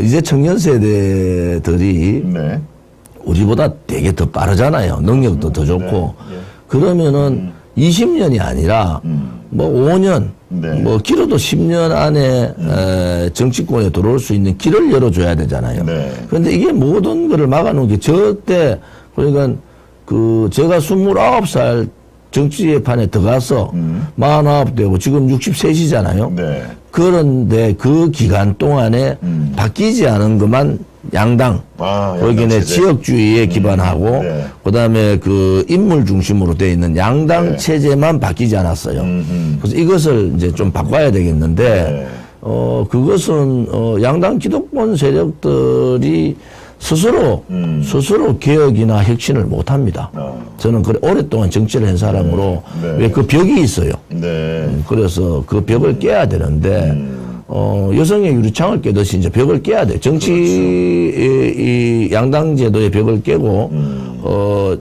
이제 청년 세대들이 네. 우리보다 되게 더 빠르잖아요. 능력도 더 좋고. 네, 예. 그러면은 20년이 아니라 뭐 5년, 네. 뭐 길어도 10년 안에 에, 정치권에 들어올 수 있는 길을 열어줘야 되잖아요. 네. 그런데 이게 모든 거를 막아놓은 게 저 때 그러니까 그 제가 29살 정치판에 들어가서 음. 49되고 지금 63시잖아요. 네. 그런데 그 기간 동안에 음. 바뀌지 않은 것만 양당 아, 거기에. 지역주의에 기반하고 네. 그다음에 그 인물 중심으로 돼 있는 양당 네. 체제만 바뀌지 않았어요. 음흠. 그래서 이것을 이제 좀 바꿔야 되겠는데 네. 어 그것은 어 양당 기득권 세력들이 스스로 음. 스스로 개혁이나 혁신을 못 합니다. 어. 저는 그래 오랫동안 정치를 한 사람으로 네. 왜그 벽이 있어요. 네. 그래서 그 벽을 깨야 되는데 어, 여성의 유리창을 깨듯이 이제 벽을 깨야 돼. 정치 이, 이 양당 제도의 벽을 깨고 어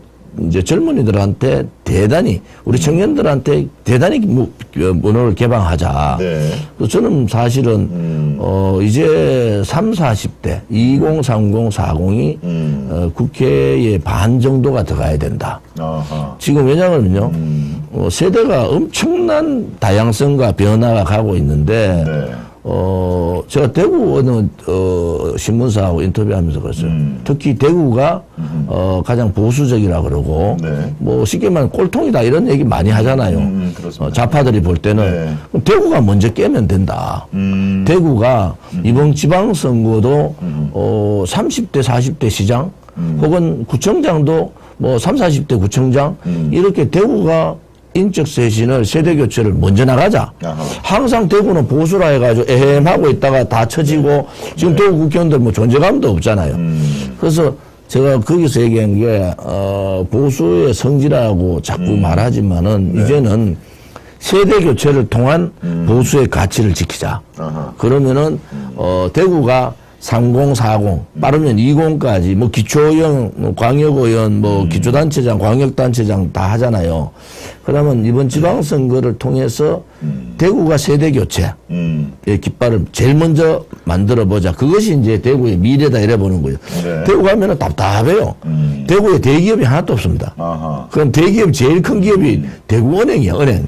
이제 젊은이들한테 대단히 우리 청년들한테 대단히 문호를 개방하자. 네. 저는 사실은 어 이제 3, 40대 20, 30, 40이 음. 어, 국회에 반 정도가 들어가야 된다. 아하. 지금 왜냐하면요, 어, 세대가 엄청난 다양성과 변화가 가고 있는데, 네. 어, 제가 대구 어느, 어, 신문사하고 인터뷰하면서 그랬어요. 특히 대구가, 어, 가장 보수적이라 그러고, 네. 뭐 쉽게 말하면 꼴통이다 이런 얘기 많이 하잖아요. 음, 그렇습니다. 어, 좌파들이 볼 때는. 네. 대구가 먼저 깨면 된다. 음. 대구가 이번 지방선거도 어 30대 40대 시장 혹은 구청장도 뭐 3, 40대 구청장 이렇게 대구가 인적 쇄신을 세대 교체를 먼저 나가자. 아하. 항상 대구는 보수라 해가지고 애매하고 있다가 다 처지고 지금 대구 국회의원들 뭐 존재감도 없잖아요. 그래서 제가 거기서 얘기한 게, 어, 보수의 성질하고 자꾸 말하지만은 이제는 세대 교체를 통한 보수의 가치를 지키자. 아하. 그러면은 어 대구가 3040 빠르면 20까지 뭐 기초형 뭐 광역의원 뭐 기초단체장 광역단체장 다 하잖아요. 그러면 이번 지방선거를 통해서 대구가 세대 교체 음. 의 깃발을 제일 먼저 만들어 보자. 그것이 이제 대구의 미래다 이래 보는 거예요. 네. 대구 가면은 답답해요. 대구에 대기업이 하나도 없습니다. 아하. 그럼 대기업 제일 큰 기업이 대구은행이야, 은행.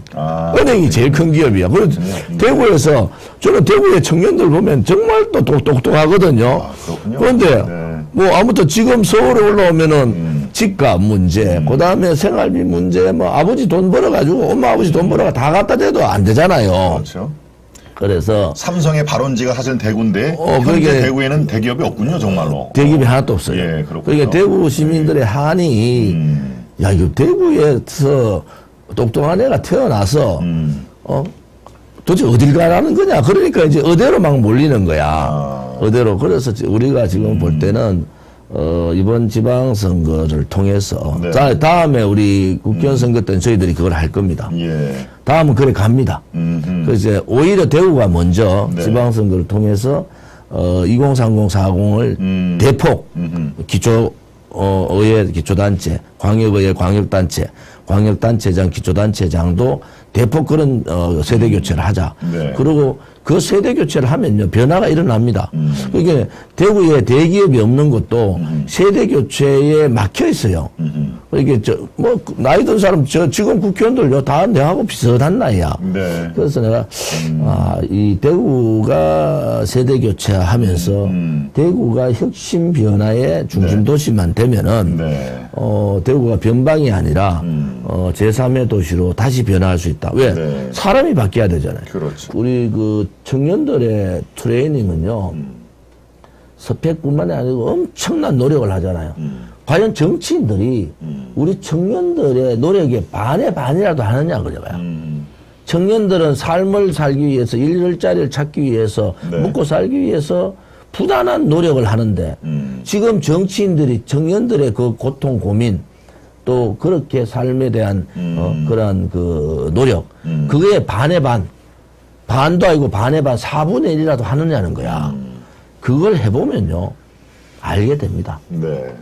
아, 은행이 제일 큰 기업이야. 그래서 대구에서 저는 대구의 청년들 보면 정말 또 똑- 똑똑하거든요. 아. 그런데 네. 음. 뭐 아무튼 지금 서울에 올라오면은 집값 문제, 그 다음에 생활비 문제, 뭐 아버지 돈 벌어가지고 엄마 아버지 돈 벌어가 다 갖다 대도 안 되잖아요. 그렇죠. 그래서 삼성의 발원지가 사실은 대구인데 어, 현재. 대구에는 대기업이 없군요, 정말로. 대기업이 하나도 없어요. 예, 그렇군요. 그러니까 대구 시민들의 한이 음. 야 이거 대구에서 똑똑한 애가 태어나서 음. 어 도대체 어딜 가라는 거냐 그러니까 이제 어대로 막 몰리는 거야 아. 어대로 그래서 지- 우리가 지금 볼 때는 어 이번 지방선거를 통해서 네. 자 다음에 우리 국회의원 선거 때는 저희들이 그걸 할 겁니다 예. 다음은 그래 갑니다 음. 그래서 이제 오히려 대구가 먼저 네. 지방선거를 통해서 어 2030, 40을 음. 대폭 음. 기초 어 의회 기초단체, 광역의회 광역단체, 광역단체장 기초단체장도 대폭 그런 어 세대 교체를 하자. 네. 그리고 그 세대 교체를 하면요 변화가 일어납니다. 음. 그러니까 대구에 대기업이 없는 것도 세대 교체에 막혀 있어요. 음. 이게 저뭐 나이 든 사람 저 지금 국회의원들요 다 내하고 비슷한 나이야. 네. 그래서 내가 아, 이 대구가 세대 교체하면서 음. 대구가 혁신 변화의 중심 도시만 되면은 네. 어, 대구가 변방이 아니라 어, 제3의 도시로 다시 변화할 수 있다. 왜? 네. 사람이 바뀌어야 되잖아요. 그렇죠. 우리 그 청년들의 트레이닝은요. 스펙뿐만이 아니고 엄청난 노력을 하잖아요. 과연 정치인들이 우리 청년들의 노력의 반의 반이라도 하느냐 그래봐요. 음. 청년들은 삶을 살기 위해서 일자리를 찾기 위해서 네. 먹고 살기 위해서 부단한 노력을 하는데 음. 지금 정치인들이 청년들의 그 고통 고민 또 그렇게 삶에 대한 어, 그런 그 노력 그게 반의 반 반도 아니고 반의 반 4분의 1이라도 하느냐는 거야. 그걸 해보면요 알게 됩니다. 네.